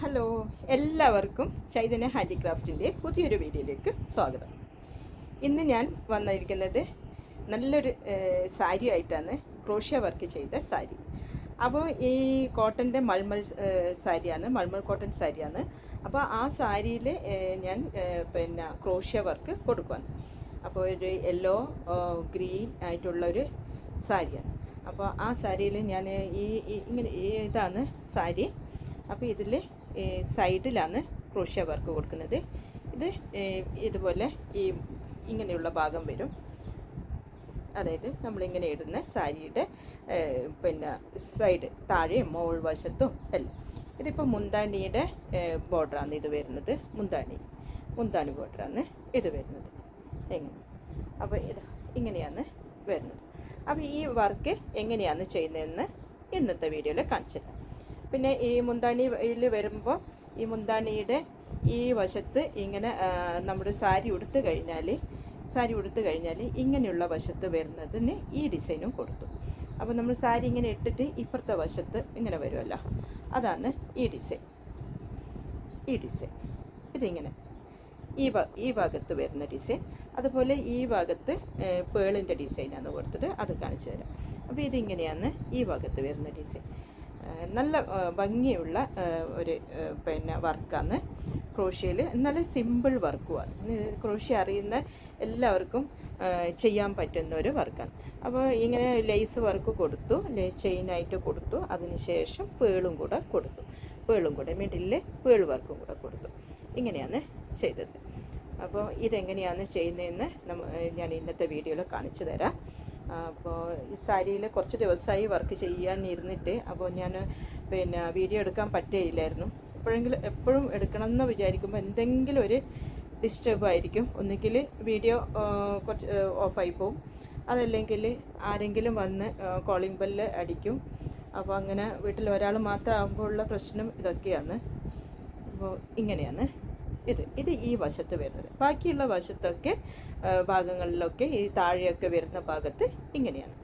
Hello എല്ലാവർക്കും ചൈതന്യ ഹാൻഡിക്രാഫ്റ്റിന്റെ പുതിയൊരു വീഡിയോയിലേക്ക് സ്വാഗതം. ഇന്ന് ഞാൻ വന്നിരിക്കുന്നത് നല്ലൊരു സാരി ആയിട്ടാണ് ക്രോഷ്യ വർക്ക് ചെയ്ത സാരി. അപ്പോൾ ഈ കോട്ടന്റെ മൾമൾ സാരിയാണ് മൾമൾ കോട്ടൺ സാരിയാണ്. അപ്പോൾ ആ സാരിയിൽ ഞാൻ പിന്നെ ക്രോഷ്യ വർക്ക് കൊടുക്കുവാണ്. അപ്പോൾ ഒരു യെല്ലോ ഗ്രീൻ ആയിട്ടുള്ളൊരു സാരിയാണ്. അപ്പോൾ ആ സാരിയിൽ ഞാൻ ഈ ഇങ്ങനെ ഇതാണ് സാരി. അപ്പോൾ ഇതിൽ സൈഡിലാണ് ക്രോഷ്യ വർക്ക് കൊടുക്കുന്നത്. ഇത് ഇതുപോലെ ഈ ഇങ്ങനെയുള്ള ഭാഗം വരും. അതായത് നമ്മളിങ്ങനെ ഇടുന്ന സാരിയുടെ പിന്നെ സൈഡ് താഴെയും മോൾ വശത്തും എല്ലാം ഇതിപ്പോൾ മുന്താണിയുടെ ബോർഡറാണ് ഇത് വരുന്നത്. മുന്താണി. മുന്താണി ബോർഡറാണ് ഇത് വരുന്നത്. എങ്ങനെ? അപ്പോൾ ഇത് ഇങ്ങനെയാണ് വരുന്നത്. അപ്പോൾ ഈ വർക്ക് എങ്ങനെയാണ് ചെയ്യുന്നതെന്ന് ഇന്നത്തെ വീഡിയോയിൽ കാണിച്ചു പിന്നെ ഈ മുന്താണിയിൽ വരുമ്പോൾ ഈ മുന്താണിയുടെ ഈ വശത്ത് ഇങ്ങനെ നമ്മുടെ സാരി ഉടുത്ത് കഴിഞ്ഞാൽ സാരി ഉടുത്ത് കഴിഞ്ഞാൽ ഇങ്ങനെയുള്ള വശത്ത് വരുന്നതിന് ഈ ഡിസൈനും കൊടുത്തു. അപ്പോൾ നമ്മൾ സാരി ഇങ്ങനെ ഇട്ടിട്ട് ഇപ്പുറത്തെ വശത്ത് ഇങ്ങനെ വരുമല്ലോ. അതാണ് ഈ ഡിസൈൻ. ഈ ഡിസൈൻ. ഇതിങ്ങനെ. ഈ ഈ ഭാഗത്ത് വരുന്ന ഡിസൈൻ. അതുപോലെ ഈ ഭാഗത്ത് പേളിന്റെ ഡിസൈനാണ് കൊടുത്തിട്ട് അത് കാണിച്ചു തരാം. അപ്പോൾ ഇതിങ്ങനെയാണ് ഈ ഭാഗത്ത് വരുന്ന ഡിസൈൻ. നല്ല ഭംഗിയുള്ള ഒരു പിന്നെ വർക്കാണ് ക്രോഷ്യയിൽ നല്ല സിമ്പിൾ വർക്കുമാണ് ക്രോഷ്യ അറിയുന്ന എല്ലാവർക്കും ചെയ്യാൻ പറ്റുന്ന ഒരു വർക്കാണ്. അപ്പോൾ ഇങ്ങനെ ലേസ് വർക്ക് കൊടുത്തു ചെയിനായിട്ട് കൊടുത്തു അതിനുശേഷം പേളും കൂടെ കൊടുത്തു. പേളും കൂടെ മിഡിലിൽ പേൾ വർക്കും കൂടെ കൊടുത്തു. ഇങ്ങനെയാണ് ചെയ്തത്. അപ്പോൾ ഇതെങ്ങനെയാണ് ചെയ്യുന്നതെന്ന് ഞാൻ ഇന്നത്തെ വീഡിയോയിൽ കാണിച്ചു തരാം. അപ്പോൾ ഈ സാരിയിൽ കുറച്ച് ദിവസമായി വർക്ക് ചെയ്യാൻ ഇരുന്നിട്ട് അപ്പോൾ ഞാൻ പിന്നെ വീഡിയോ എടുക്കാൻ പറ്റുകയില്ലായിരുന്നു. എപ്പോഴെങ്കിലും എപ്പോഴും എടുക്കണം എന്ന് വിചാരിക്കുമ്പോൾ എന്തെങ്കിലും ഒരു ഡിസ്റ്റർബ് ആയിരിക്കും. ഒന്നുകിൽ വീഡിയോ കുറച്ച് ഓഫായി പോവും. അതല്ലെങ്കിൽ ആരെങ്കിലും വന്ന് കോളിംഗ് ബെല്ല് അടിക്കും. അപ്പോൾ അങ്ങനെ വീട്ടിൽ ഒരാൾ മാത്രം ആകുമ്പോഴുള്ള പ്രശ്നം ഇതൊക്കെയാണ്. അപ്പോൾ ഇങ്ങനെയാണ് ഇത് ഇത് ഈ വശത്ത് വരുന്നത്. ബാക്കിയുള്ള വശത്തൊക്കെ ഭാഗങ്ങളിലൊക്കെ ഈ താഴെയൊക്കെ വരുന്ന ഭാഗത്ത് ഇങ്ങനെയാണ്.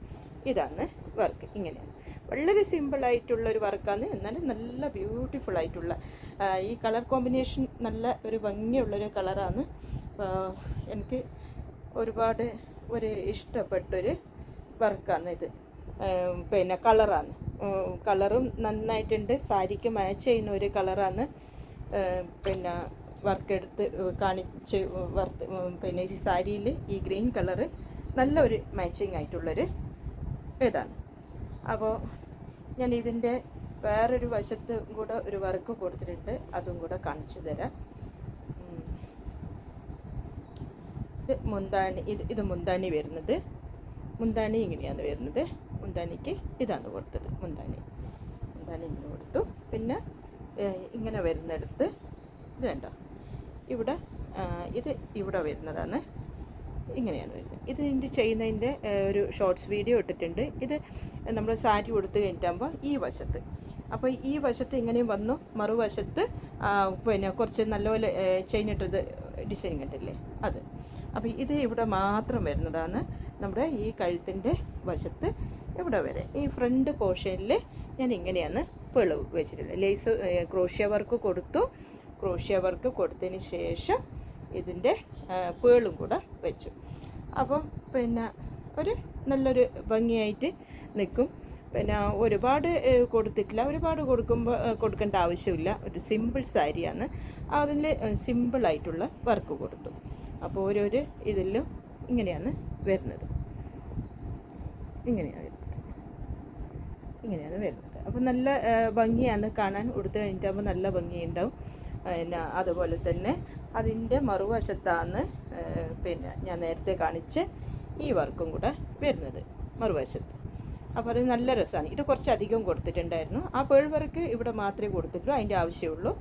ഇതാണ് വർക്ക് ഇങ്ങനെയാണ്. വളരെ സിമ്പിളായിട്ടുള്ള ഒരു വർക്കാണ്. എന്നാലും നല്ല ബ്യൂട്ടിഫുൾ ആയിട്ടുള്ള ഈ കളർ കോമ്പിനേഷൻ നല്ല ഒരു ഭംഗിയുള്ളൊരു കളറാണ് എനിക്ക് ഒരുപാട് ഒരു ഇഷ്ടപ്പെട്ടൊരു വർക്കാണ് ഇത്. പിന്നെ കളറാണ്. കളറും നന്നായിട്ടുണ്ട്. സാരിക്ക് മാച്ച് ചെയ്യുന്ന ഒരു കളറാണ്. പിന്നെ വർക്ക് എടുത്ത് കാണിച്ച് വർക്ക് പിന്നെ ഈ സാരിയിൽ ഈ ഗ്രീൻ കളറ് നല്ലൊരു മാച്ചിങ് ആയിട്ടുള്ളൊരു ഇതാണ്. അപ്പോൾ ഞാൻ ഇതിന്റെ വേറൊരു വശത്ത് കൂടെ ഒരു വർക്ക് കൊടുത്തിട്ടുണ്ട്. അതും കൂടെ കാണിച്ചു തരാം. ഇത് മുന്താണി ഇത് ഇത് മുന്താണി വരുന്നത്. മുന്താണി ഇങ്ങനെയാണ് വരുന്നത്. മുന്താണിക്ക് ഇതാണ് കൊടുത്തത്. മുന്താണി. മുന്താണി ഇങ്ങനെ കൊടുത്തു. പിന്നെ ഇങ്ങനെ വരുന്നിടത്ത് ഇത് കണ്ടോ? ഇവിടെ ഇത് ഇവിടെ വരുന്നതാണ്. ഇങ്ങനെയാണ് വരുന്നത്. ഇത് ഇതിന്റെ ചെയ്യുന്നതിന്റെ ഒരു ഷോർട്സ് വീഡിയോ ഇട്ടിട്ടുണ്ട്. ഇത് നമ്മൾ സാരി കൊടുത്ത് കഴിഞ്ഞിട്ടാകുമ്പോൾ ഈ വശത്ത്. അപ്പോൾ ഈ വശത്ത് ഇങ്ങനെയും വന്നു. മറുവശത്ത് പിന്നെ കുറച്ച് നല്ലപോലെ ചെയിനിട്ടത് ഡിസൈൻ കണ്ടില്ലേ? അത്. അപ്പോൾ ഇത് ഇവിടെ മാത്രം വരുന്നതാണ്. നമ്മുടെ ഈ കഴുത്തിന്റെ വശത്ത് ഇവിടെ വരെ. ഈ ഫ്രണ്ട് പോർഷനിൽ ഞാൻ ഇങ്ങനെയാണ് പിളവ് വെച്ചിട്ടുള്ളത്. ലേസ് ക്രോഷ്യ വർക്ക് കൊടുത്തു. ക്രോഷ്യ വർക്ക് കൊടുത്തതിന് ശേഷം ഇതിന്റെ പേളും കൂടെ വെച്ചു. അപ്പം പിന്നെ ഒരു നല്ലൊരു ഭംഗിയായിട്ട് നിൽക്കും. പിന്നെ ഒരുപാട് കൊടുത്തിട്ടില്ല. ഒരുപാട് കൊടുക്കുമ്പോൾ കൊടുക്കേണ്ട ആവശ്യമില്ല. ഒരു സിമ്പിൾ സാരിയാണ്. അതിൽ സിമ്പിളായിട്ടുള്ള വർക്ക് കൊടുത്തു. അപ്പോൾ ഓരോരു ഇതിലും ഇങ്ങനെയാണ് വരുന്നത്. ഇങ്ങനെയാണ് ഇങ്ങനെയാണ് വരുന്നത്. അപ്പോൾ നല്ല ഭംഗിയാണ് കാണാൻ. ഉടുത്ത് കഴിഞ്ഞിട്ടാകുമ്പോൾ നല്ല ഭംഗിയുണ്ടാവും. പിന്നെ അതുപോലെ തന്നെ അതിന്റെ മറുവശത്താണ് പിന്നെ ഞാൻ നേരത്തെ കാണിച്ച് ഈ വർക്കും കൂടെ വരുന്നത് മറുവശത്ത്. അപ്പോൾ അത് നല്ല രസമാണ്. ഇത് കുറച്ച് അധികം കൊടുത്തിട്ടുണ്ടായിരുന്നു. ആ പേൾ വർക്ക് ഇവിടെ മാത്രമേ കൊടുത്തിട്ടുള്ളൂ അതിന്റെ ആവശ്യമുള്ളൂ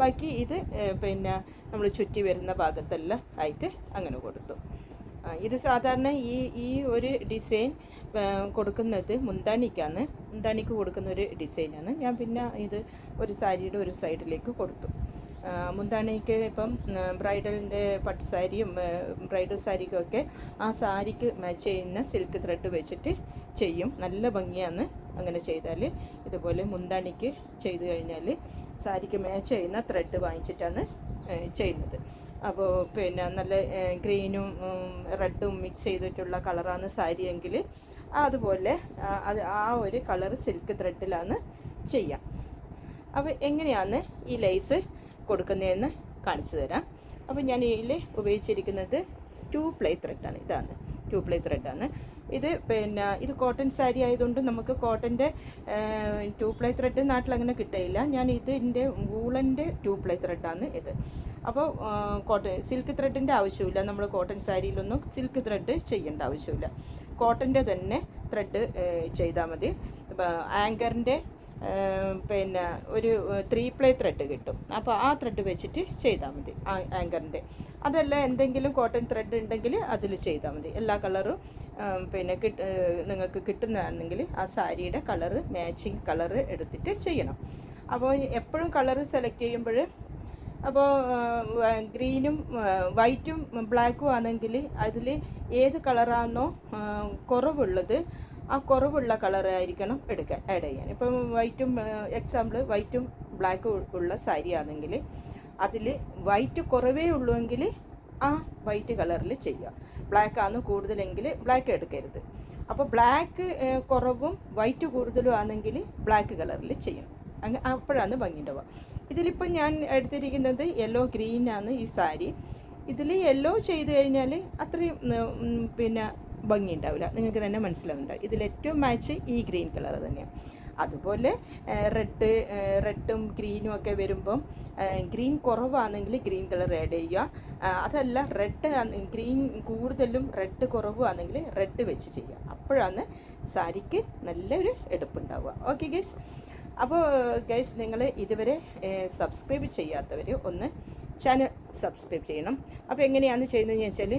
ബാക്കി ഇത് പിന്നെ നമ്മൾ ചുറ്റി വരുന്ന ഭാഗത്തെല്ലാം ആയിട്ട് അങ്ങനെ കൊടുത്തു. ഇത് സാധാരണ ഈ ഈ ഒരു ഡിസൈൻ കൊടുക്കുന്നത് മുന്താണിക്കാണ് മുന്താണിക്ക് കൊടുക്കുന്ന ഒരു ഡിസൈനാണ്. ഞാൻ പിന്നെ ഇത് ഒരു സാരിയുടെ ഒരു സൈഡിലേക്ക് കൊടുത്തു. മുന്താണിക്ക് ഇപ്പം ബ്രൈഡലിന്റെ പട്ട് സാരിയും ബ്രൈഡൽ സാരിക്കൊക്കെ ആ സാരിക്ക് മാച്ച് ചെയ്യുന്ന സിൽക്ക് ത്രെഡ് വെച്ചിട്ട് ചെയ്യും. നല്ല ഭംഗിയാണ് അങ്ങനെ ചെയ്താൽ ഇതുപോലെ മുന്താണിക്ക് ചെയ്ത് കഴിഞ്ഞാൽ സാരിക്ക് മാച്ച് ചെയ്യുന്ന ത്രെഡ് വാങ്ങിച്ചിട്ടാണ് ചെയ്യുന്നത്. അപ്പോൾ പിന്നെ നല്ല ഗ്രീനും റെഡും മിക്സ് ചെയ്തിട്ടുള്ള കളറാണ് സാരി എങ്കിൽ അതുപോലെ അത് ആ ഒരു കളർ സിൽക്ക് ത്രെഡിലാണ് ചെയ്യാം. അപ്പോൾ എങ്ങനെയാണ് ഈ ലേസ് കൊടുക്കുന്നതെന്ന് കാണിച്ചു തരാം. അപ്പോൾ ഞാൻ ഇതിൽ ഉപയോഗിച്ചിരിക്കുന്നത് ടു പ്ലേ ത്രെഡാണ് ഇതാണ് ടു പ്ലേ ത്രെഡാണ് ഇത് പിന്നെ ഇത് കോട്ടൺ സാരി ആയതുകൊണ്ട് നമുക്ക് കോട്ടന്റെ ടു പ്ലേ ത്രെഡ് നാട്ടിൽ അങ്ങനെ കിട്ടില്ല ഞാൻ ഇതിന്റെ വൂളന്റെ ടു പ്ലേ ത്രെഡാണ് ഇത്. അപ്പോൾ കോട്ടൺ സിൽക്ക് ത്രെഡിന്റെ ആവശ്യമില്ല. നമ്മൾ കോട്ടൺ സാരിയിലൊന്നും സിൽക്ക് ത്രെഡ് ചെയ്യേണ്ട ആവശ്യമില്ല. കോട്ടന്റെ തന്നെ ത്രെഡ് ചെയ്താൽ മതി. ആങ്കറിന്റെ പിന്നെ ഒരു ത്രീ പ്ലേ ത്രെഡ് കിട്ടും. അപ്പോൾ ആ ത്രെഡ് വെച്ചിട്ട് ചെയ്താൽ മതി ആങ്കറിന്റെ അതല്ല എന്തെങ്കിലും കോട്ടൺ ത്രെഡ് ഉണ്ടെങ്കിൽ അതിൽ ചെയ്താൽ മതി. എല്ലാ കളറും പിന്നെ കിട്ട നിങ്ങൾക്ക് കിട്ടുന്നതാണെങ്കിൽ ആ സാരിയുടെ കളറ് മാച്ചിങ് കളറ് എടുത്തിട്ട് ചെയ്യണം. അപ്പോൾ എപ്പോഴും കളറ് സെലക്ട് ചെയ്യുമ്പോൾ അപ്പോൾ ഗ്രീനും വൈറ്റും ബ്ലാക്കും ആണെങ്കിൽ അതിൽ ഏത് കളറാണോ കുറവുള്ളത് ആ കുറവുള്ള കളർ ആയിരിക്കണം എടുക്കാൻ ആഡ് ചെയ്യാൻ. ഇപ്പം വൈറ്റും എക്സാമ്പിൾ വൈറ്റും ബ്ലാക്കും ഉള്ള സാരി ആണെങ്കിൽ അതിൽ വൈറ്റ് കുറവേ ഉള്ളുവെങ്കിൽ ആ വൈറ്റ് കളറിൽ ചെയ്യുക. ബ്ലാക്ക് ആണ് കൂടുതലെങ്കിൽ ബ്ലാക്ക് എടുക്കരുത്. അപ്പോൾ ബ്ലാക്ക് കുറവും വൈറ്റ് കൂടുതലും ആണെങ്കിൽ ബ്ലാക്ക് കളറിൽ ചെയ്യണം അങ്ങ് അപ്പോഴാണ് ഭംഗിയുണ്ടാവുക ഇതിലിപ്പോൾ ഞാൻ എടുത്തിരിക്കുന്നത് യെല്ലോ ഗ്രീനാണ് ഈ സാരി ഇതിൽ യെല്ലോ ചെയ്ത് കഴിഞ്ഞാൽ അത്രയും പിന്നെ ഭംഗി ഉണ്ടാവില്ല നിങ്ങൾക്ക് തന്നെ മനസ്സിലാവുന്നുണ്ടാവും ഇതിൽ ഏറ്റവും മാച്ച് ഈ ഗ്രീൻ കളർ തന്നെയാണ് അതുപോലെ റെഡ് റെഡും ഗ്രീനും ഒക്കെ വരുമ്പം ഗ്രീൻ കുറവാണെങ്കിൽ ഗ്രീൻ കളർ ആഡ് ചെയ്യുക. അതല്ല റെഡ് ഗ്രീൻ കൂടുതലും റെഡ് കുറവാണെങ്കിൽ റെഡ് വെച്ച് ചെയ്യുക. അപ്പോഴാണ് സാരിക്ക് നല്ലൊരു എടുപ്പുണ്ടാവുക. ഓക്കെ ഗൈസ് അപ്പോൾ ഗൈസ് നിങ്ങൾ ഇതുവരെ സബ്സ്ക്രൈബ് ചെയ്യാത്തവർ ഒന്ന് ചാനൽ സബ്സ്ക്രൈബ് ചെയ്യണം. അപ്പോൾ എങ്ങനെയാണ് ചെയ്യുന്നതെന്ന് വെച്ചാൽ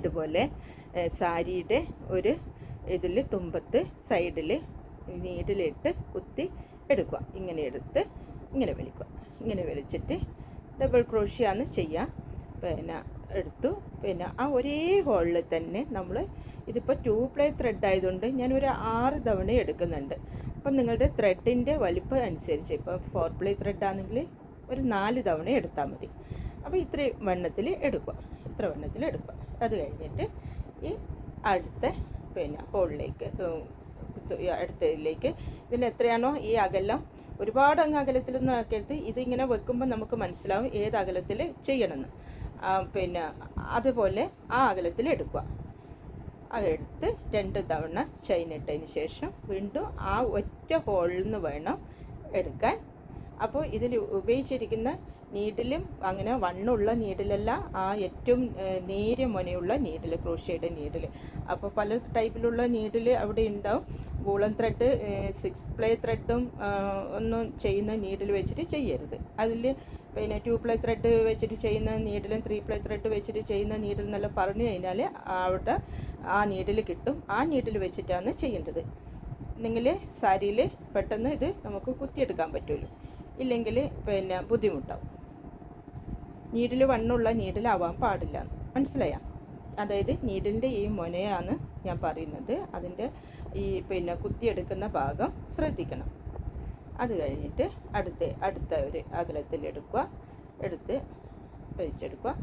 ഇതുപോലെ സാരിയുടെ ഒരു ഇതിൽ തുമ്പത്ത് സൈഡിൽ നീഡിലിട്ട് കുത്തി എടുക്കുക. ഇങ്ങനെ എടുത്ത് ഇങ്ങനെ വലിക്കുക. ഇങ്ങനെ വലിച്ചിട്ട് ഡബിൾ ക്രോഷ്യാണ് ചെയ്യുക പിന്നെ എടുത്തു. പിന്നെ ആ ഒരേ ഹോളിൽ തന്നെ നമ്മൾ ഇതിപ്പോൾ ടൂ പ്ലേ ത്രെഡ് ആയതുകൊണ്ട് ഞാൻ ഒരു ആറ് തവണ എടുക്കുന്നുണ്ട്. അപ്പം നിങ്ങളുടെ ത്രെഡിന്റെ വലിപ്പം അനുസരിച്ച് ഇപ്പോൾ ഫോർ പ്ലേ ത്രെഡ് ആണെങ്കിൽ ഒരു നാല് തവണ എടുത്താൽ മതി. അപ്പോൾ ഇത്രയും വണ്ണത്തിൽ എടുക്കുക. ഇത്ര വണ്ണത്തിൽ എടുക്കുക. അത് കഴിഞ്ഞിട്ട് ഈ അടുത്ത പിന്നെ ഹോളിലേക്ക് അടുത്തതിലേക്ക്. ഇതിന് എത്രയാണോ ഈ അകലം? ഒരുപാട് അങ്ങ് അകലത്തിലൊന്നും ആക്കരുത്. ഇതിങ്ങനെ വെക്കുമ്പോൾ നമുക്ക് മനസ്സിലാവും ഏത് അകലത്തിൽ ചെയ്യണമെന്ന്. പിന്നെ അതുപോലെ ആ അകലത്തിൽ എടുക്കുക. അതെടുത്ത് രണ്ട് തവണ ചെയിൻ ഇട്ടതിന് ശേഷം വീണ്ടും ആ ഒറ്റ ഹോളിൽ നിന്ന് വേണം എടുക്കാൻ. അപ്പോൾ ഇതിൽ ഉപയോഗിച്ചിരിക്കുന്ന നീഡിലും അങ്ങനെ വണ്ണുള്ള നീഡിലല്ല ആ ഏറ്റവും നേരിയ മുനയുള്ള നീഡിൽ ക്രോഷ്യയുടെ നീഡിൽ അപ്പോൾ പല ടൈപ്പിലുള്ള നീഡിൽ അവിടെ ഉണ്ടാവും. ഗൂളൻ ത്രെഡ് സിക്സ് പ്ലേ ത്രെഡും ഒന്നും ചെയ്യുന്ന നീഡിൽ വെച്ചിട്ട് ചെയ്യരുത്. അതിൽ പിന്നെ ടു പ്ലേ ത്രെഡ് വെച്ചിട്ട് ചെയ്യുന്ന നീഡിലും ത്രീ പ്ലേ ത്രെഡ് വെച്ചിട്ട് ചെയ്യുന്ന നീഡിൽ എന്നെല്ലാം പറഞ്ഞു കഴിഞ്ഞാൽ അവിടെ ആ നീഡിൽ കിട്ടും. ആ നീഡിൽ വെച്ചിട്ടാണ് ചെയ്യേണ്ടത്. നിങ്ങൾ സാരിയിൽ പെട്ടെന്ന് ഇത് നമുക്ക് കുത്തിയെടുക്കാൻ പറ്റുമല്ലോ ഇല്ലെങ്കിൽ പിന്നെ ബുദ്ധിമുട്ടാവും. നീഡിൽ വണ്ണുള്ള നീഡിലാവാൻ പാടില്ല. മനസ്സിലായ? അതായത് നീഡിലിന്റെ ഈ മുനയാണ് ഞാൻ പറയുന്നത്. അതിന്റെ ഈ പിന്നെ കുത്തിയെടുക്കുന്ന ഭാഗം ശ്രദ്ധിക്കണം. അത് കഴിഞ്ഞിട്ട് അടുത്ത അടുത്ത ഒരു അകലത്തിൽ എടുക്കുക. എടുത്ത് വലിച്ചെടുക്കുക.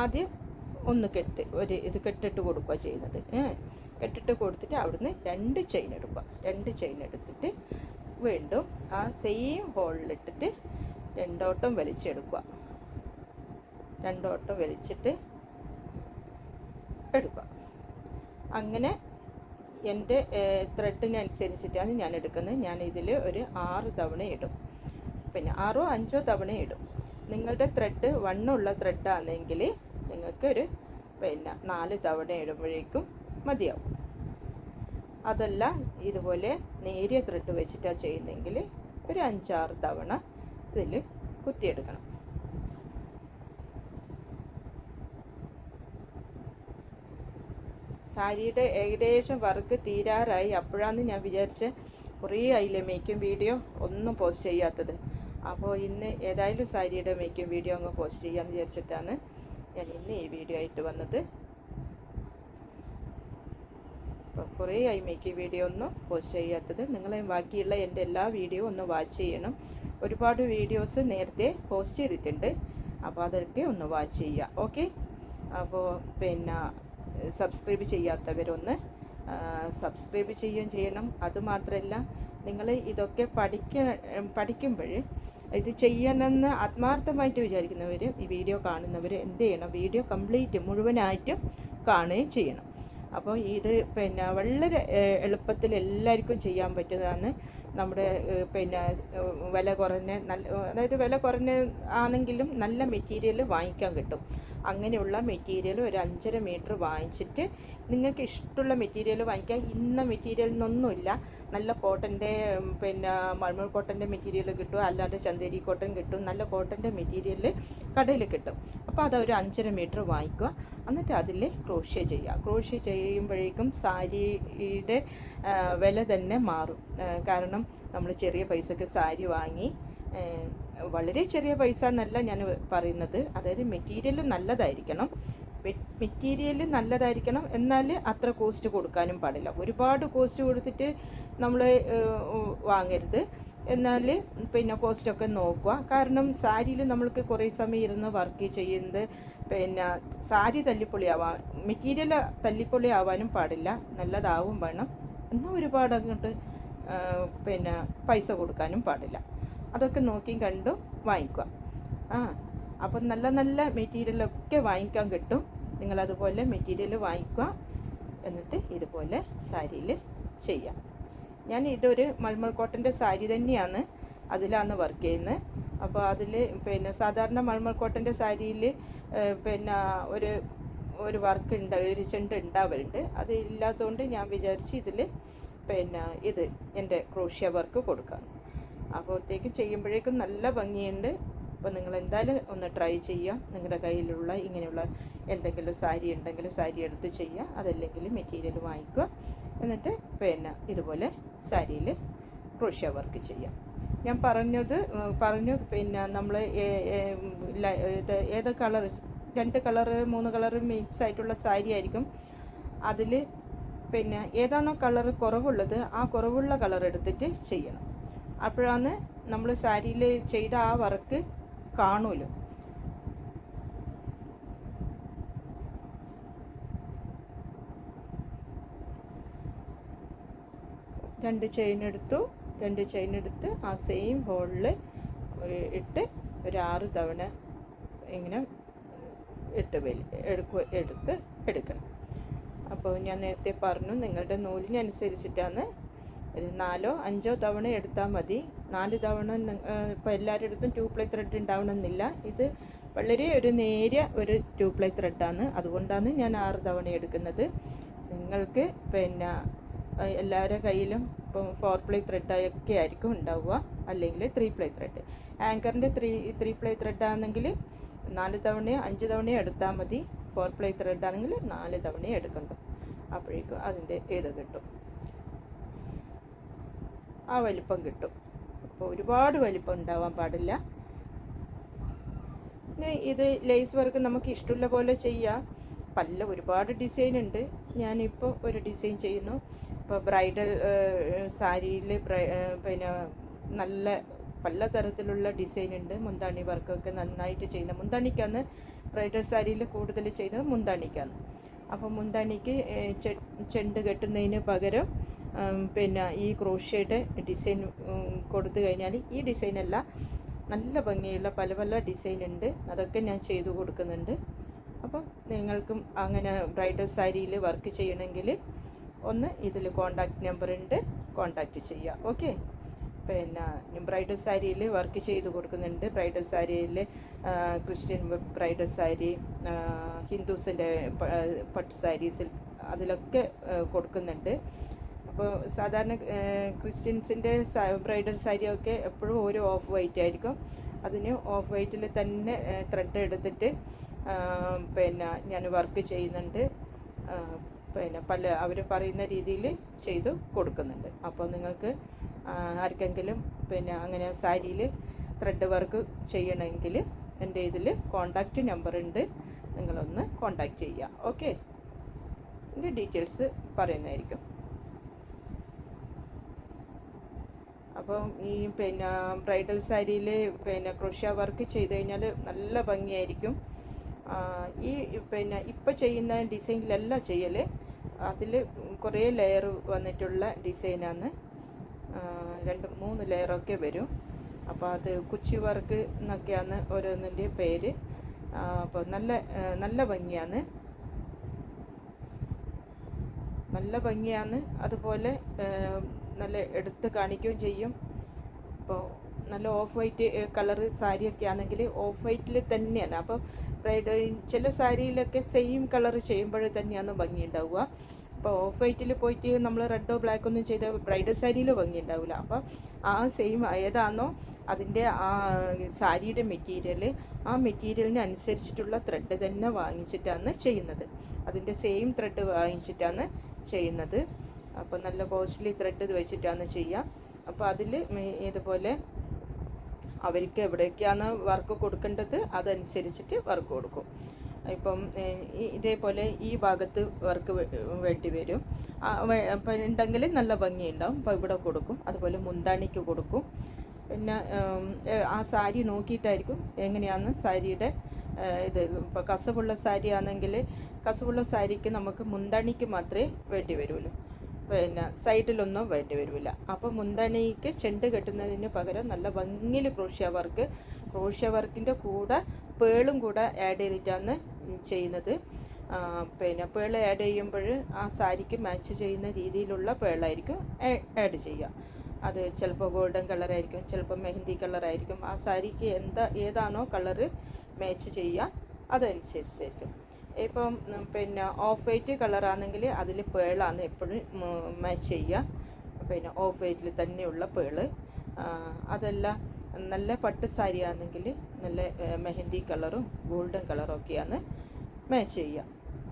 ആദ്യം ഒന്ന് കെട്ട് ഒരു ഇത് കെട്ടിട്ട് കൊടുക്കുക ചെയ്യുന്നത്. കെട്ടിട്ട് കൊടുത്തിട്ട് അവിടുന്ന് രണ്ട് ചെയിൻ എടുക്കുക. രണ്ട് ചെയിൻ എടുത്തിട്ട് വീണ്ടും ആ സെയിം ഹോളിലിട്ടിട്ട് രണ്ടോട്ടം വലിച്ചെടുക്കുക. രണ്ടോട്ടം വലിച്ചിട്ട് എടുക്കുക. അങ്ങനെ എന്റെ ത്രെഡിനനുസരിച്ചിട്ടാണ് ഞാൻ എടുക്കുന്നത് ഞാൻ ഇതിൽ ഒരു ആറ് തവണ ഇടും. പിന്നെ ആറോ അഞ്ചോ തവണ ഇടും. നിങ്ങളുടെ ത്രെഡ് വണ്ണുള്ള ത്രെഡാണെങ്കിൽ നിങ്ങൾക്ക് ഒരു പിന്നെ നാല് തവണ ഇടുമ്പോഴേക്കും മതിയാവും. അതല്ല ഇതുപോലെ നേരിയ ത്രെഡ് വെച്ചിട്ടാണ് ചെയ്യുന്നതെങ്കിൽ ഒരു അഞ്ചാറ് തവണ ഇതിൽ കുത്തിയെടുക്കണം. സാരിയുടെ ഏകദേശം വർക്ക് തീരാറായി. അപ്പോഴാണ് ഞാൻ വിചാരിച്ച് കുറേ ആയില്ലേ മേക്കും വീഡിയോ ഒന്നും പോസ്റ്റ് ചെയ്യാത്തത്. അപ്പോൾ ഇന്ന് ഏതായാലും സാരിയുടെ മേക്കും വീഡിയോ അങ്ങ് പോസ്റ്റ് ചെയ്യാമെന്ന് വിചാരിച്ചിട്ടാണ് ഞാൻ ഇന്ന് ഈ വീഡിയോ ആയിട്ട് വന്നത്. അപ്പോൾ കുറേ ആയി മേക്ക് വീഡിയോ ഒന്നും പോസ്റ്റ് ചെയ്യാത്തത്. നിങ്ങൾ ബാക്കിയുള്ള എന്റെ എല്ലാ വീഡിയോ ഒന്ന് വാച്ച് ചെയ്യണം. ഒരുപാട് വീഡിയോസ് നേരത്തെ പോസ്റ്റ് ചെയ്തിട്ടുണ്ട്. അപ്പോൾ അതൊക്കെ ഒന്ന് വാച്ച് ചെയ്യുക. ഓക്കെ? അപ്പോൾ പിന്നെ സബ്സ്ക്രൈബ് ചെയ്യാത്തവരൊന്ന് സബ്സ്ക്രൈബ് ചെയ്യുകയും ചെയ്യണം. അതുമാത്രമല്ല നിങ്ങൾ ഇതൊക്കെ പഠിക്ക പഠിക്കുമ്പോൾ ഇത് ചെയ്യണമെന്ന് ആത്മാർത്ഥമായിട്ട് വിചാരിക്കുന്നവർ ഈ വീഡിയോ കാണുന്നവർ എന്ത് ചെയ്യണം? വീഡിയോ കംപ്ലീറ്റ് മുഴുവനായിട്ടും കാണുകയും ചെയ്യണം. അപ്പോൾ ഇത് പിന്നെ വളരെ എളുപ്പത്തിൽ എല്ലാവർക്കും ചെയ്യാൻ പറ്റുന്നതാണ്. നമ്മുടെ പിന്നെ വില കുറഞ്ഞ നല്ല അതായത് വില കുറഞ്ഞ ആണെങ്കിലും നല്ല മെറ്റീരിയൽ വാങ്ങിക്കാൻ കിട്ടും. അങ്ങനെയുള്ള മെറ്റീരിയൽ ഒരു അഞ്ചര മീറ്റർ വാങ്ങിച്ചിട്ട് നിങ്ങൾക്ക് ഇഷ്ടമുള്ള മെറ്റീരിയൽ വാങ്ങിക്കാം. ഇന്ന മെറ്റീരിയൽ എന്നൊന്നുമില്ല നല്ല കോട്ടന്റെ പിന്നെ മൾമൾ കോട്ടന്റെ മെറ്റീരിയൽ കിട്ടും. അല്ലാതെ ചന്തേരി കോട്ടൺ കിട്ടും. നല്ല കോട്ടന്റെ മെറ്റീരിയൽ കടയിൽ കിട്ടും. അപ്പോൾ അത് ഒരു അഞ്ചര മീറ്റർ വാങ്ങിക്കുക. എന്നിട്ട് അതിൽ ക്രോഷ്യ ചെയ്യുക. ക്രോഷ്യ ചെയ്യുമ്പോഴേക്കും സാരിയുടെ വില തന്നെ മാറും. കാരണം നമ്മൾ ചെറിയ പൈസക്ക് സാരി വാങ്ങി വളരെ ചെറിയ പൈസ എന്നല്ല ഞാൻ പറയുന്നത്. അതായത് മെറ്റീരിയൽ നല്ലതായിരിക്കണം. മെറ്റീരിയൽ നല്ലതായിരിക്കണം. എന്നാൽ അത്ര കോസ്റ്റ് കൊടുക്കാനും പാടില്ല. ഒരുപാട് കോസ്റ്റ് കൊടുത്തിട്ട് നമ്മൾ വാങ്ങരുത്. എന്നാൽ പിന്നെ കോസ്റ്റൊക്കെ നോക്കുക. കാരണം സാരിയിൽ നമ്മൾക്ക് കുറേ സമയം ഇരുന്ന് വർക്ക് ചെയ്യുന്നത് പിന്നെ സാരി തല്ലിപ്പൊളിയാവാൻ മെറ്റീരിയൽ തല്ലിപ്പൊളി ആവാനും പാടില്ല. നല്ലതാവും വേണം. എന്നാൽ ഒരുപാട് അങ്ങോട്ട് പിന്നെ പൈസ കൊടുക്കാനും പാടില്ല. അതൊക്കെ നോക്കിയും കണ്ടും വാങ്ങിക്കുക. ആ അപ്പം നല്ല നല്ല മെറ്റീരിയലൊക്കെ വാങ്ങിക്കാൻ കിട്ടും. നിങ്ങളതുപോലെ മെറ്റീരിയൽ വാങ്ങിക്കുക. എന്നിട്ട് ഇതുപോലെ സാരിയിൽ ചെയ്യാം ഞാൻ ഇതൊരു മൽമൽ കോട്ടന്റെ സാരി തന്നെയാണ് അതിലാണ് വർക്ക് ചെയ്യുന്നത്. അപ്പോൾ അതിൽ പിന്നെ സാധാരണ മൾമൾ കോട്ടന്റെ സാരിയിൽ പിന്നെ ഒരു ഒരു വർക്ക് ഉണ്ട് ഒരു ചെണ്ട് ഉണ്ടാവലുണ്ട്. അത് ഇല്ലാത്തതുകൊണ്ട് ഞാൻ വിചാരിച്ച് ഇതിൽ പിന്നെ ഇത് എന്റെ ക്രോഷ്യ വർക്ക് കൊടുക്കാം അപ്പോഴത്തേക്കും ചെയ്യുമ്പോഴേക്കും നല്ല ഭംഗിയുണ്ട്. അപ്പോൾ നിങ്ങൾ എന്തായാലും ഒന്ന് ട്രൈ ചെയ്യുക നിങ്ങളുടെ കയ്യിലുള്ള ഇങ്ങനെയുള്ള എന്തെങ്കിലും സാരി ഉണ്ടെങ്കിൽ സാരി എടുത്ത് ചെയ്യുക. അതല്ലെങ്കിൽ മെറ്റീരിയൽ വാങ്ങിക്കുക. എന്നിട്ട് പിന്നെ ഇതുപോലെ സാരിയിൽ ക്രോഷ്യ വർക്ക് ചെയ്യാം. ഞാൻ പറഞ്ഞത് പറഞ്ഞു പിന്നെ നമ്മൾ ഇത് ഏത് കളർ രണ്ട് കളർ മൂന്ന് കളറ് മിക്സ് ആയിട്ടുള്ള സാരി ആയിരിക്കും. അതിൽ പിന്നെ ഏതാണോ കളർ കുറവുള്ളത് ആ കുറവുള്ള കളർ എടുത്തിട്ട് ചെയ്യണം. അപ്പോഴാണ് നമ്മൾ സാരിയിൽ ചെയ്ത ആ വർക്ക് കാണുമല്ലോ രണ്ട് ചെയിൻ എടുത്തു രണ്ട് ചെയിൻ എടുത്ത് ആ സെയിം ഹോളിൽ ഇട്ട് ഒരു ആറ് തവണ ഇങ്ങനെ ഇട്ട് വലി എടുക്കുക എടുത്ത് എടുക്കണം. അപ്പോൾ ഞാൻ നേരത്തെ പറഞ്ഞു നിങ്ങളുടെ നൂലിനനുസരിച്ചിട്ടാണ് ഒരു നാലോ അഞ്ചോ തവണ എടുത്താൽ മതി. നാല് തവണ ഇപ്പോൾ എല്ലാവരുടെ അടുത്തും ടൂ ത്രെഡ് ഉണ്ടാവണമെന്നില്ല. ഇത് വളരെ ഒരു നേരിയ ഒരു ടൂ പ്ലേ ത്രെഡാണ് അതുകൊണ്ടാണ് ഞാൻ ആറ് തവണ എടുക്കുന്നത്. നിങ്ങൾക്ക് പിന്നെ എല്ലാവരുടെ കയ്യിലും ഇപ്പം ഫോർ പ്ലേ ത്രെഡൊക്കെ ആയിരിക്കും ഉണ്ടാവുക. അല്ലെങ്കിൽ ത്രീ പ്ലേ ത്രെഡ് ആങ്കറിന്റെ ത്രീ ത്രീ പ്ലേ ത്രെഡ് ആണെങ്കിൽ നാല് തവണയോ അഞ്ച് തവണയോ എടുത്താൽ മതി. ഫോർ പ്ലേ ത്രെഡ് ആണെങ്കിൽ നാല് തവണയോ എടുക്കണ്ടു? അപ്പോഴേക്കും അതിന്റെ ഇത് കിട്ടും. ആ വലിപ്പം കിട്ടും. അപ്പോൾ ഒരുപാട് വലിപ്പം ഉണ്ടാവാൻ പാടില്ല. പിന്നെ ഇത് ലേസ് വർക്ക് നമുക്ക് ഇഷ്ടമുള്ള പോലെ ചെയ്യാം. പല്ല ഒരുപാട് ഡിസൈൻ ഉണ്ട്. ഞാനിപ്പോൾ ഒരു ഡിസൈൻ ചെയ്യുന്നു. ഇപ്പോൾ ബ്രൈഡൽ സാരിയിൽ പിന്നെ നല്ല പല തരത്തിലുള്ള ഡിസൈൻ ഉണ്ട്. മുന്താണി വർക്കൊക്കെ നന്നായിട്ട് ചെയ്യുന്ന മുന്താണിക്കാണ് ബ്രൈഡൽ സാരിയിൽ കൂടുതൽ ചെയ്യുന്നത് മുന്താണിക്കാണ് അപ്പോൾ മുന്താണിക്ക് ചെണ്ട് കെട്ടുന്നതിന് പകരം പിന്നെ ഈ ക്രോഷ്യയുടെ ഡിസൈൻ കൊടുത്തു കഴിഞ്ഞാൽ ഈ ഡിസൈനല്ല നല്ല ഭംഗിയുള്ള പല പല ഡിസൈൻ ഉണ്ട്. അതൊക്കെ ഞാൻ ചെയ്തു കൊടുക്കുന്നുണ്ട്. അപ്പം നിങ്ങൾക്കും അങ്ങനെ ബ്രൈഡൽ സാരിയിൽ വർക്ക് ചെയ്യണമെങ്കിൽ ഒന്ന് ഇതിൽ കോണ്ടാക്ട് നമ്പർ ഉണ്ട് കോണ്ടാക്റ്റ് ചെയ്യുക ഓക്കെ പിന്നെ ബ്രൈഡൽ സാരിയിൽ വർക്ക് ചെയ്ത് കൊടുക്കുന്നുണ്ട്. ബ്രൈഡൽ സാരിയിൽ ക്രിസ്ത്യൻ ബ്രൈഡൽ സാരി ഹിന്ദുസിന്റെ പട്ട് സാരീസിൽ അതിലൊക്കെ കൊടുക്കുന്നുണ്ട്. അപ്പോൾ സാധാരണ ക്രിസ്ത്യൻസിന്റെ ബ്രൈഡൽ സാരിയൊക്കെ എപ്പോഴും ഒരു ഓഫ് വൈറ്റ് ആയിരിക്കും. അതിന് ഓഫ് വൈറ്റിൽ തന്നെ ത്രെഡ് എടുത്തിട്ട് പിന്നെ ഞാൻ വർക്ക് ചെയ്യുന്നുണ്ട്. പിന്നെ പല അവർ പറയുന്ന രീതിയിൽ ചെയ്ത് കൊടുക്കുന്നുണ്ട്. അപ്പോൾ നിങ്ങൾക്ക് ആർക്കെങ്കിലും പിന്നെ അങ്ങനെ സാരിയിൽ ത്രെഡ് വർക്ക് ചെയ്യണമെങ്കിൽ എന്റെ ഇതിൽ കോണ്ടാക്റ്റ് നമ്പർ ഉണ്ട്. നിങ്ങളൊന്ന് കോണ്ടാക്റ്റ് ചെയ്യുക. ഓക്കെ ഇതിന്റെ ഡീറ്റെയിൽസ് പറയുന്നതായിരിക്കും. അപ്പം ഈ പിന്നെ ബ്രൈഡൽ സാരിയിൽ പിന്നെ ക്രോഷ്യ വർക്ക് ചെയ്ത് കഴിഞ്ഞാൽ നല്ല ഭംഗിയായിരിക്കും. ഈ പിന്നെ ഇപ്പം ചെയ്യുന്ന ഡിസൈനിലല്ല ചെയ്യൽ അതിൽ കുറേ ലെയർ വന്നിട്ടുള്ള ഡിസൈനാണ്. രണ്ട് മൂന്ന് ലെയറൊക്കെ വരും. അപ്പോൾ അത് കുച്ചി വർക്ക് എന്നൊക്കെയാണ് ഓരോന്നിന്റെ പേര്. അപ്പോൾ നല്ല നല്ല ഭംഗിയാണ്. നല്ല ഭംഗിയാണ്. അതുപോലെ നല്ല എടുത്ത് കാണിക്കുകയും ചെയ്യും. അപ്പോൾ നല്ല ഓഫ് വൈറ്റ് കളറ് സാരിയൊക്കെ ആണെങ്കിൽ ഓഫ് വൈറ്റിൽ തന്നെയാണ്. അപ്പോൾ ബ്രൈഡ് ചില സാരിയിലൊക്കെ സെയിം കളർ ചെയ്യുമ്പോൾ തന്നെയാണ് ഭംഗി ഉണ്ടാവുക അപ്പോൾ ഓഫ് വൈറ്റിൽ പോയിട്ട് നമ്മൾ റെഡോ ബ്ലാക്ക് ഒന്നും ചെയ്ത ബ്രൈഡൽ സാരിയിൽ ഭംഗി ഉണ്ടാവില്ല അപ്പോൾ ആ സെയിം ഏതാണോ അതിന്റെ ആ സാരിയുടെ മെറ്റീരിയൽ ആ മെറ്റീരിയലിന് അനുസരിച്ചിട്ടുള്ള ത്രെഡ് തന്നെ വാങ്ങിച്ചിട്ടാണ് ചെയ്യുന്നത്. അതിന്റെ സെയിം ത്രെഡ് വാങ്ങിച്ചിട്ടാണ് ചെയ്യുന്നത്. അപ്പോൾ നല്ല കോസ്റ്റ്ലി ത്രെഡ് ഇത് വെച്ചിട്ടാണ് ചെയ്യുക അപ്പോൾ അതിൽ ഇതുപോലെ അവർക്ക് എവിടേക്കാണ് വർക്ക് കൊടുക്കേണ്ടത് അതനുസരിച്ചിട്ട് വർക്ക് കൊടുക്കും. ഇപ്പം ഇതേപോലെ ഈ ഭാഗത്ത് വർക്ക് വേണ്ടി വരും. അപ്പം ഉണ്ടെങ്കിൽ നല്ല ഭംഗിയുണ്ടാവും. അപ്പോൾ ഇവിടെ കൊടുക്കും. അതുപോലെ മുന്താണിക്ക് കൊടുക്കും. പിന്നെ ആ സാരി നോക്കിയിട്ടായിരിക്കും എങ്ങനെയാണ് സാരിയുടെ ഇത്. ഇപ്പോൾ കസവുള്ള സാരി ആണെങ്കിൽ കസവുള്ള സാരിക്ക് നമുക്ക് മുന്താണിക്ക് മാത്രമേ വേണ്ടി വരുള്ളൂ. പിന്നെ സൈഡിലൊന്നും വേണ്ടി വരില്ല അപ്പോൾ മുന്തണിക്ക് ചെണ്ട് കെട്ടുന്നതിന് പകരം നല്ല ഭംഗിയിൽ ക്രോഷ്യ വർക്ക് ക്രോഷ്യ വർക്കിന്റെ കൂടെ പേളും കൂടെ ആഡ് ചെയ്തിട്ടാണ് ചെയ്യുന്നത്. പിന്നെ പേൾ ആഡ് ചെയ്യുമ്പോൾ ആ സാരിക്ക് മാച്ച് ചെയ്യുന്ന രീതിയിലുള്ള പേളായിരിക്കും ആഡ് ചെയ്യുക. അത് ചിലപ്പോൾ ഗോൾഡൻ കളറായിരിക്കും ചിലപ്പോൾ മെഹന്തി കളറായിരിക്കും ആ സാരിക്ക് എന്താ ഏതാണോ കളറ് മാച്ച് ചെയ്യുക അതനുസരിച്ചായിരിക്കും. ഇപ്പം പിന്നെ ഓഫ് വൈറ്റ് കളറാണെങ്കിൽ അതിൽ പേളാണ് എപ്പോഴും മാച്ച് ചെയ്യുക. പിന്നെ ഓഫ് വൈറ്റിൽ തന്നെയുള്ള പേൾ അതല്ല നല്ല പട്ട് സാരി ആണെങ്കിൽ നല്ല മെഹന്തി കളറും ഗോൾഡൻ കളറും ഒക്കെയാണ് മാച്ച് ചെയ്യുക.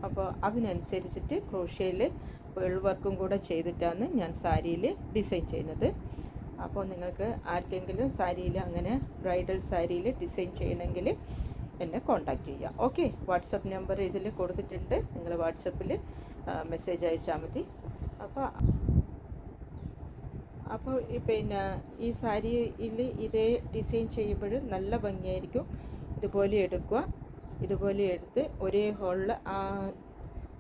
അപ്പോൾ അതിനനുസരിച്ചിട്ട് ക്രോഷ്യയിൽ പേൾ വർക്കും കൂടെ ചെയ്തിട്ടാണ് ഞാൻ സാരിയിൽ ഡിസൈൻ ചെയ്യുന്നത്. അപ്പോൾ നിങ്ങൾക്ക് ആർക്കെങ്കിലും സാരിയിൽ അങ്ങനെ ബ്രൈഡൽ സാരിയിൽ ഡിസൈൻ ചെയ്യണമെങ്കിൽ എന്നെ കോൺടാക്റ്റ് ചെയ്യാം ഓക്കെ വാട്സപ്പ് നമ്പർ ഇതിൽ കൊടുത്തിട്ടുണ്ട്. നിങ്ങൾ വാട്സപ്പിൽ മെസ്സേജ് അയച്ചാൽ മതി. അപ്പോൾ അപ്പോൾ പിന്നെ ഈ സാരിയിൽ ഇതേ ഡിസൈൻ ചെയ്യുമ്പോൾ നല്ല ഭംഗിയായിരിക്കും. ഇതുപോലെ എടുക്കുക. ഇതുപോലെ എടുത്ത് ഒരേ ഹോളിൽ ആ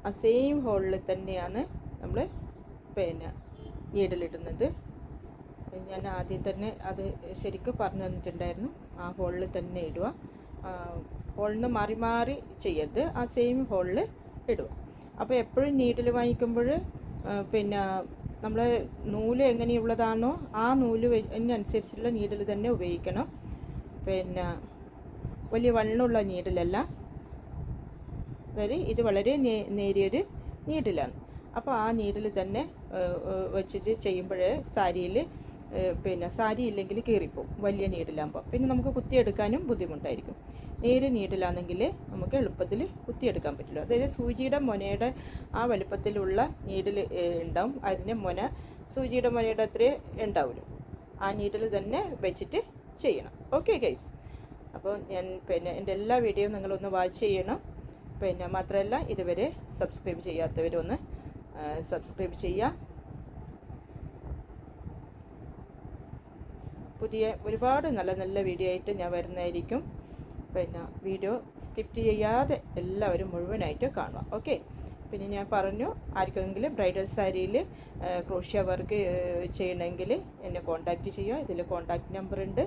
ആ സെയിം ഹോളിൽ തന്നെയാണ് നമ്മൾ പിന്നെ നീഡിലിടുന്നത് ഞാൻ ആദ്യം തന്നെ അത് ശരിക്കും പറഞ്ഞു തന്നിട്ടുണ്ടായിരുന്നു. ആ ഹോളിൽ തന്നെ ഇടുക. ഹോളിന് മാറി മാറി ചെയ്യരുത്. ആ സെയിം ഹോളിൽ ഇടുക. അപ്പോൾ എപ്പോഴും നീഡിൽ വാങ്ങിക്കുമ്പോൾ പിന്നെ നമ്മൾ നൂൽ എങ്ങനെയുള്ളതാണോ ആ നൂൽ അതിനനുസരിച്ചുള്ള നീഡിൽ തന്നെ ഉപയോഗിക്കണം. പിന്നെ വലിയ വണ്ണമുള്ള നീഡിലല്ല അതായത് ഇത് വളരെ നേരിയൊരു നീഡിലാണ് അപ്പോൾ ആ നീഡിൽ തന്നെ വെച്ചിട്ട് ചെയ്യുമ്പോൾ സാരിയിൽ പിന്നെ സാരി ഇല്ലെങ്കിൽ കീറിപ്പോവും വലിയ നീഡിലാകുമ്പോൾ പിന്നെ നമുക്ക് കുത്തിയെടുക്കാനും ബുദ്ധിമുട്ടായിരിക്കും. നേര് നീഡിലാണെങ്കിൽ നമുക്ക് എളുപ്പത്തിൽ കുത്തിയെടുക്കാൻ പറ്റില്ല. അതായത് സൂചിയുടെ മൊനയുടെ ആ വലുപ്പത്തിലുള്ള നീഡിൽ ഉണ്ടാവും. അതിന്റെ മൊന സൂചിയുടെ മൊനയുടെ അത്രേ ഉണ്ടാവുള്ളൂ. ആ നീഡിൽ തന്നെ വെച്ചിട്ട് ചെയ്യണം. ഓക്കെ ഗൈസ് അപ്പോൾ ഞാൻ പിന്നെ എന്റെ എല്ലാ വീഡിയോയും നിങ്ങളൊന്ന് വാച്ച് ചെയ്യണം. പിന്നെ മാത്രമല്ല ഇതുവരെ സബ്സ്ക്രൈബ് ചെയ്യാത്തവരൊന്ന് സബ്സ്ക്രൈബ് ചെയ്യുക. പുതിയ ഒരുപാട് നല്ല നല്ല വീഡിയോ ആയിട്ട് ഞാൻ വരുന്നതായിരിക്കും. പിന്നെ വീഡിയോ സ്കിപ്പ് ചെയ്യാതെ എല്ലാവരും മുഴുവനായിട്ട് കാണുക. ഓക്കെ പിന്നെ ഞാൻ പറഞ്ഞു ആർക്കെങ്കിലും ബ്രൈഡൽ സാരിയിൽ ക്രോഷ്യ വർക്ക് ചെയ്യണമെങ്കിൽ എന്നെ കോൺടാക്റ്റ് ചെയ്യുക. ഇതിൽ കോൺടാക്റ്റ് നമ്പർ ഉണ്ട്.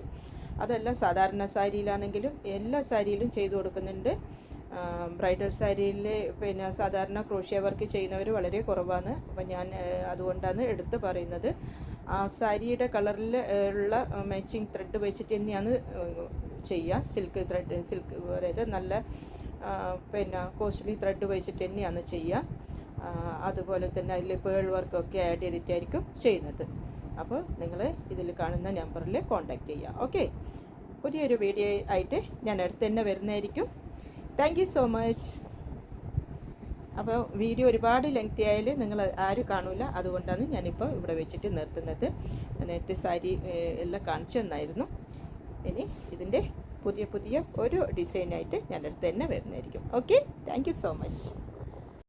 അതല്ല സാധാരണ സാരിയിലാണെങ്കിലും എല്ലാ സാരിയിലും ചെയ്തു കൊടുക്കുന്നുണ്ട്. ബ്രൈഡൽ സാരിയിൽ പിന്നെ സാധാരണ ക്രോഷ്യ വർക്ക് ചെയ്യുന്നവർ വളരെ കുറവാണ്. അപ്പം ഞാൻ അതുകൊണ്ടാണ് എടുത്ത് പറയുന്നത്. സാരിയുടെ കളറിൽ ഉള്ള മാച്ചിങ് ത്രെഡ് വെച്ചിട്ട് തന്നെയാണ് ചെയ്യുക സിൽക്ക് ത്രെഡ് സിൽക്ക് അതായത് നല്ല ആ, പിന്നെ കോസ്റ്റ്ലി ത്രെഡ് വെച്ചിട്ട് തന്നെയാണ് ചെയ്യുക അതുപോലെ തന്നെ അതിൽ പേൾ വർക്കൊക്കെ ആഡ് ചെയ്തിട്ടായിരിക്കും ചെയ്യുന്നത്. അപ്പോൾ നിങ്ങൾ ഇതിൽ കാണുന്ന നമ്പറിൽ കോൺടാക്റ്റ് ചെയ്യുക ഓക്കെ പുതിയൊരു വീഡിയോ ആയിട്ട് ഞാൻ അടുത്ത് തന്നെ വരുന്നതായിരിക്കും. താങ്ക് സോ മച്ച് അപ്പോൾ വീഡിയോ ഒരുപാട് ലെങ്തി ആയാൽ നിങ്ങൾ ആരും കാണില്ല അതുകൊണ്ടാണ് ഞാനിപ്പോൾ ഇവിടെ വെച്ചിട്ട് നിർത്തുന്നത്. നേരത്തെ സാരി എല്ലാം കാണിച്ചു തന്നായിരുന്നു. ഇനി ഇതിന്റെ പുതിയ പുതിയ ഒരു ഡിസൈനായിട്ട് ഞാൻ അടുത്ത് തന്നെ വരുന്നതായിരിക്കും. Okay thank so much